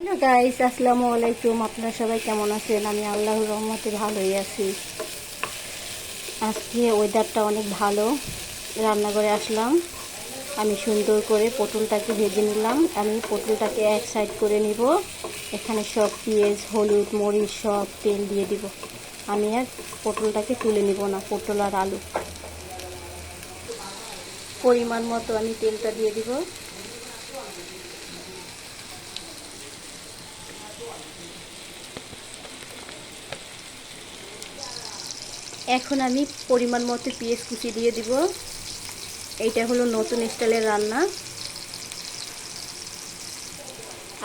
Hello guys আসসালামু আলাইকুম। আপনারা সবাই কেমন আছেন? আমি আল্লাহর রহমতে ভালোই আছি। আজকে ওয়েদারটা অনেক ভালো। রান্নাঘরে আসলাম। আমি সুন্দর করে পটলটাকে ভেজে নিলাম। আমি পটলটাকে এক সাইড করে নিব। এখানে সব পেঁয়াজ, হলুদ, মরিচ, সব তেল দিয়ে দিব। আমি আর পটলটাকে তুলে নিব না, পটল আর আলু। পরিমাণ মতো আমি তেলটা দিয়ে দিব। এখন আমি পরিমাণ মতো পেঁয়াজ কুচি দিয়ে দিব। এইটা হলো নতুন স্টাইলের রান্না।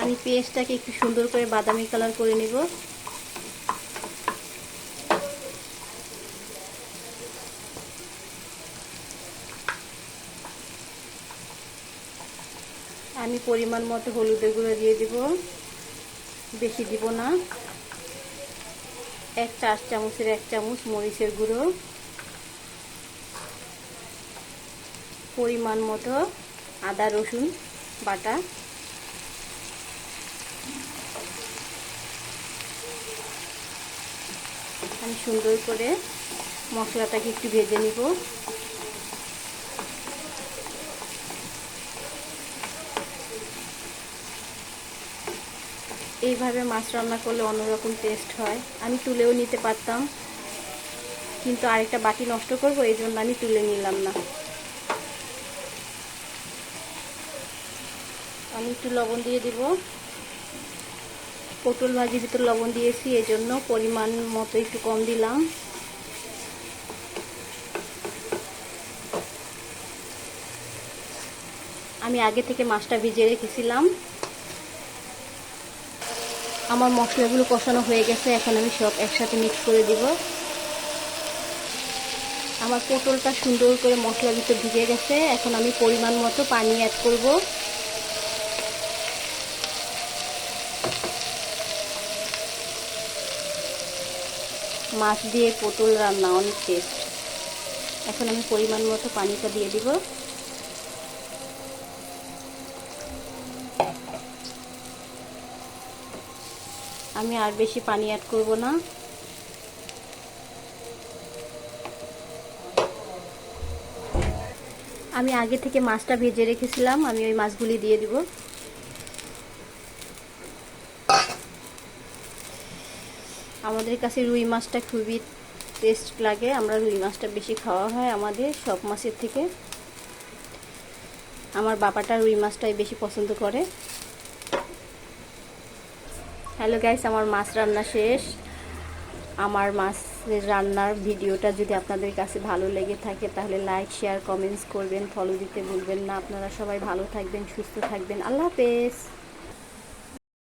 আমি পেঁয়াজটাকে একটু সুন্দর করে বাদামি কালার করে নিব। আমি পরিমাণ মতো হলুদের গুঁড়ো দিয়ে দিব। বেশি দিব না। এক চার চামচের এক চামচ মরিচের গুঁড়ো। পরিমাণ মতো আদা, রসুন, বাটা। আমি সুন্দর করে মশলাটাকে একটু ভেজে নিব। এইভাবে মাছ রান্না করলে অন্যরকম টেস্ট হয়। আমি তুলেও নিতে পারতাম। কিন্তু আরেকটা বাটি নষ্ট করব, এই জন্য আমি তুলে নিলাম না। আমি একটু লবণ দিয়ে দিব। পটল ভাজির ভিতর লবণ দিয়েছি, এই জন্য পরিমাণ মতো একটু কম দিলাম। আমি আগে থেকে মাছটা ভিজিয়ে রেখেছিলাম। আমার মশলাগুলো কষানো হয়ে গেছে, এখন আমি সব একসাথে মিক্স করে দিব। আমার পটলটা সুন্দর করে মশলার ভিতর ভিজে গেছে, এখন আমি পরিমাণ মতো পানি অ্যাড করব। মাছ দিয়ে পটল রান্না অনেক টেস্ট এখন আমি পরিমাণ মতো পানিটা দিয়ে দিব। আমি আর বেশি পানি অ্যাড করব না। আমি আগে থেকে মাছটা ভেজে রেখেছিলাম, আমি ওই মাছগুলি দিয়ে দিব। আমাদের কাছে রুই মাছটা খুবই টেস্ট লাগে, আমরা রুই মাছটা বেশি খাওয়া হয় আমাদের সব মাছের থেকে। আমার বাবাটা রুই মাছটাই বেশি পছন্দ করে। হ্যালো গাইস, আমার মাছ রান্না শেষ। আমার মাছের রান্নার ভিডিওটা যদি আপনাদের কাছে ভালো লেগে থাকে, তাহলে লাইক শেয়ার কমেন্টস করবেন ফলো দিতে ভুলবেন না। আপনারা সবাই ভালো থাকবেন, সুস্থ থাকবেন। আল্লাহ হাফেজ।